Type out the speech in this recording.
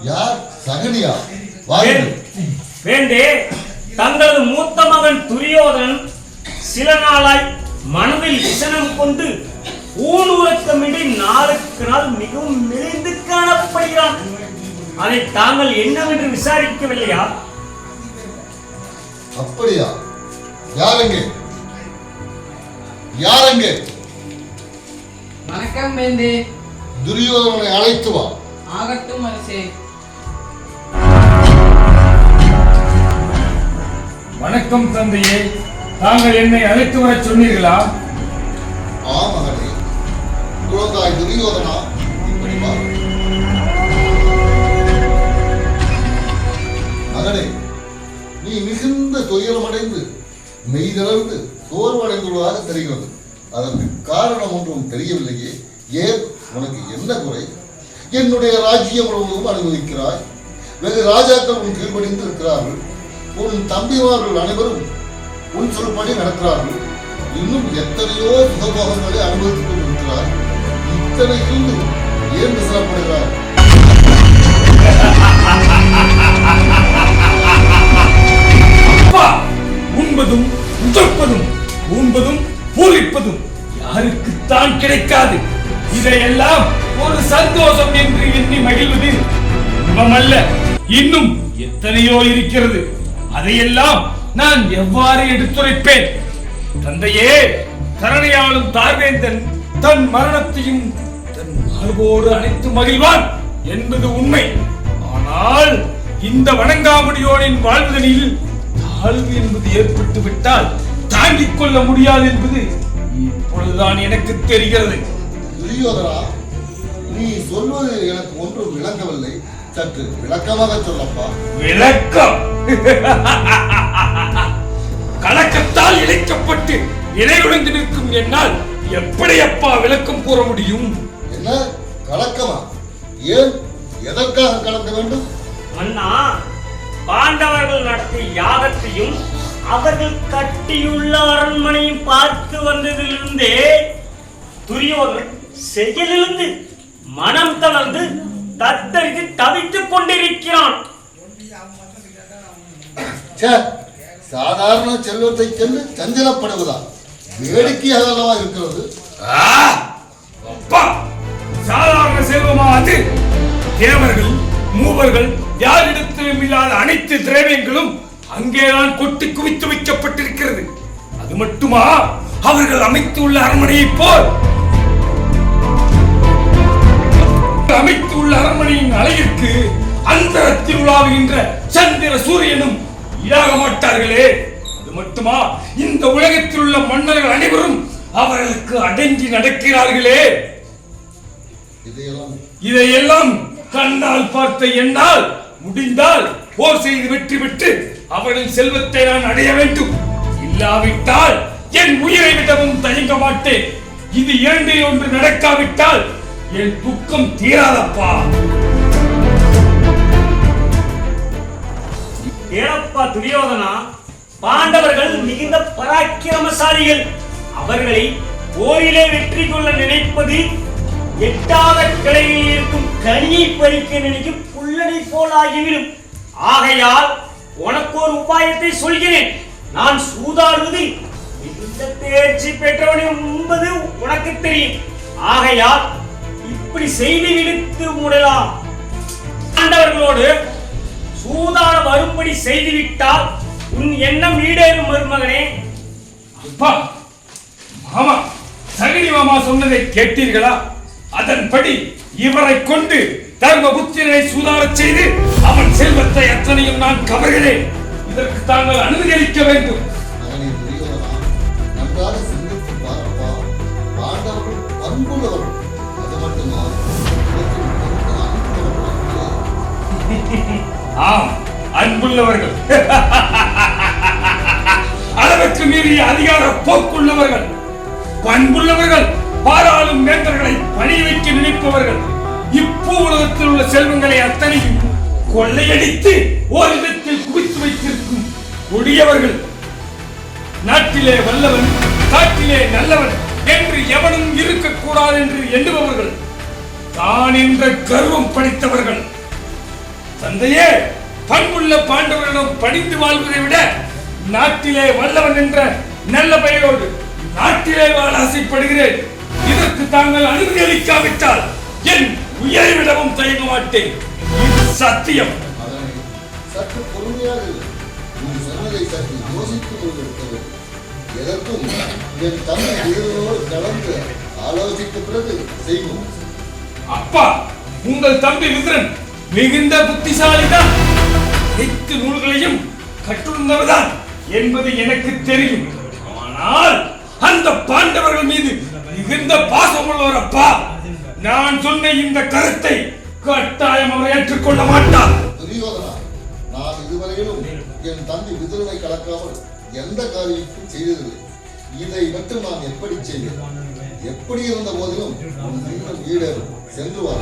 யார்? சகனியா? வேண்டே. தங்களது மூத்த மகன் துரியோதனன் சில நாளாய் மனதில் விசனம் கொண்டு ஊனுறக்கமின்றி நாளுக்கு நாள் மிகவும் மெலிந்து காணப்படுகிறான். அதை தாங்கள் என்னவென்று விசாரிக்கவில்லையா? அப்படியா? யாருங்க? யாருங்க? வணக்கம் வேந்தே துரியோதனனை அழைத்து வா. ஆகட்டும் அரசே. இருக்கும் தந்தையே. தாங்கள் என்னை அழைத்து வர சொன்னீர்களா? ஆ மகனே. குழந்தாய் துரியோதனா இப்படி மகனே நீ மிகுந்த துயரமடைந்து மெய்தளர்ந்து சோர்வடைந்துள்ளதாக தெரிகிறது. அதற்கு காரணம் ஒன்றும் தெரியவில்லையே. ஏன்? உனக்கு என்ன குறை? என்னுடைய ராஜ்யம் முழுவதும் அனுமதிக்கிறாய் வெகு ராஜாக்கள் உன் கீழ்படிந்து இருக்கிறார்கள். உன் தம்பிமார்கள் அனைவரும் உன் சொல்படி நடக்கிறார்கள். இன்னும் எத்தனையோ சுகபோகங்களை அனுபவித்துக் கொண்டிருக்கிறார். இத்தனை இருந்து ஏன் விசனப்படுகிறார் அப்பா உண்பதும் உதற்பதும் உண்பதும் பூரிப்பதும் யாருக்குத்தான் கிடைக்காது. இதையெல்லாம் ஒரு சந்தோஷம் என்று எண்ணி மகிழ்வது இன்பமல்ல. இன்னும் எத்தனையோ இருக்கிறது. அதையெல்லாம் நான் எவ்வாறு எடுத்துரைப்பேன்? தந்தையே தரணையாளும் தார்வேந்தன் தன் மரணத்தையும் தன் மார்போடு அனைத்து மகிழ்வான் என்பது உண்மை. ஆனால் இந்த வணங்காமுடியோனின் வாழ்வுதலில் தாழ்வு என்பது ஏற்பட்டு விட்டால் தாங்கிக் கொள்ள முடியாது என்பது இப்பொழுதுதான் எனக்கு தெரிகிறது. துரியோதனா நீ சொல்வது எனக்கு ஒன்றும் விளங்கவில்லை. சற்று விளக்கமாக சொல்லப்பா. விளக்கம். கலக்கத்தால் இழைக்கப்பட்டு இணையுடைந்து நிற்கும் என்னால் எப்படி அப்பா விளக்கம் கூற முடியும்? என்ன? கலக்கமா? ஏன்? எதற்காக கலக்க வேண்டும்? அண்ணா பாண்டவர்கள் நடத்திய யாகத்தையும் அவர்கள் கட்டியுள்ள அரண்மனையும் பார்த்து வந்ததிலிருந்தே துரியோதனன் செயலிலிருந்து மனம் தளர்ந்து தத்தரித்து தவித்துக் கொண்டிருக்கிறான். சாதாரண செல்வத்தை சென்று சஞ்சலப்படுவதா? வேடிக்கையாக அல்லவா இருக்கிறது! அப்பா சாதாரண செல்வமா அது தேவர்கள் மூவர்கள் யாரிடத்திலும் இல்லாத அனைத்து திரவியங்களும் அங்கேதான் கொட்டி குவித்து வைக்கப்பட்டிருக்கிறது. அது மட்டுமா? அவர்கள் அமைத்துள்ள அரண்மனையைப் போல். அழகிற்கு அந்தரத்தில் உலாவுகின்ற சந்திர சூரியனும் ஈடாக மாட்டார்களே அது மட்டுமா? இந்த உலகத்தில் உள்ள மன்னர்கள் அனைவரும் அவர்களுக்கு அடங்கி நடக்கிறார்களே. இதையெல்லாம் கண்ணால் பார்த்த என்னால் முடிந்தால் போர் செய்து வெற்றி பெற்று அவர்களின் செல்வத்தை நான் அடைய வேண்டும். இல்லாவிட்டால் என் உயிரை விடவும் தயங்க மாட்டேன். இது இரண்டில் ஒன்று நடக்காவிட்டால் என் துக்கம் தீராதப்பா. ஏனப்பா துரியோதனா? பாண்டவர்கள் மிகுந்த பராக்கிரமசாலிகள். அவர்களை போரிலே வெற்றி கொள்ள நினைப்பது எட்டாத கிளையில் இருக்கும் கனியை பறிக்க நினைக்கும் புல்லனை போல் ஆகிவிடும் ஆகையால் உனக்கு ஒரு உபாயத்தை சொல்கிறேன். நான் சூதாடுவது மிகுந்த தேர்ச்சி பெற்றவனை என்பது உனக்கு தெரியும். ஆகையால் இப்படி செய்து விடுத்து முடலாம். ஆண்டவர்களோடு வரும்படி செய்துவிட்டால் உன் எண்ணம் ஈடேறும் மருமகனே. அப்பா மாமா சகனி மாமா சொன்னதை கேட்டீர்களா? அதன்படி இவரை கொண்டு தர்மபுத்திரனை சூதாடச் செய்து அவன் செல்வத்தை அத்தனையும் நான் கவர்கிறேன். இதற்கு தாங்கள் வேண்டும். உலகில் மிகுந்த அன்புள்ளவர்களாக ஆம். அன்புள்ளவர்கள். அளவுக்கு மீறிய அதிகார போக்குள்ளவர்கள். பண்புள்ளவர்கள் பாராளும் வேந்தர்களை பணி வைக்க நினைப்பவர்கள். இப்பூ உலகத்தில் உள்ள செல்வங்களை அத்தனையும் கொள்ளையடித்து ஓரிடத்தில் குவித்து வைத்திருக்கும் கொடியவர்கள். நாட்டிலே வல்லவன் காட்டிலே நல்லவன் என்று எவனும் இருக்கக்கூடாது என்று எண்ணுபவர்கள். தான் என்ற கர்வம் படைத்தவர்கள். தந்தையே பண்புள்ள பாண்டவர்களிடம் பணிந்து வாழ்வதை விட நாட்டிலே வல்லவன் என்ற நல்ல பெயரோடு நாட்டிலே வாழ ஆசைப்படுகிறேன். இதற்கு தாங்கள் அனுமதி அளிக்காவிட்டால் என் உயிரை விடவும் தயங்க மாட்டேன். இது சத்தியம். சற்று பொறுமையாக சொன்னதை சற்று எதற்கும் என் தந்தை இதனோடு கலந்து ஆலோசித்த பிறகு செய்வோம். அப்பா உங்கள் தம்பி விதுரன் மிகுந்த புத்திசாலிதான். அனைத்து நூல்களையும் கற்றுந்தவர்தான் என்பது எனக்கு தெரியும். ஆனால் அந்த பாண்டவர்கள் மீது மிகுந்த பாசம் உள்ளவர் அப்பா நான் சொன்ன இந்த கருத்தை கட்டாயம் அவர் ஏற்றுக்கொள்ள மாட்டார். துரியோதனா நான் இதுவரையிலும் என் தம்பி விதுரனை கலக்காமல் எந்த காரியத்தையும் செய்ததில்லை. இதை மட்டும் நான் எப்படி செய்வேன்? எப்படி இருந்த போதிலும் இன்னும் ஈடேறும். சென்று வா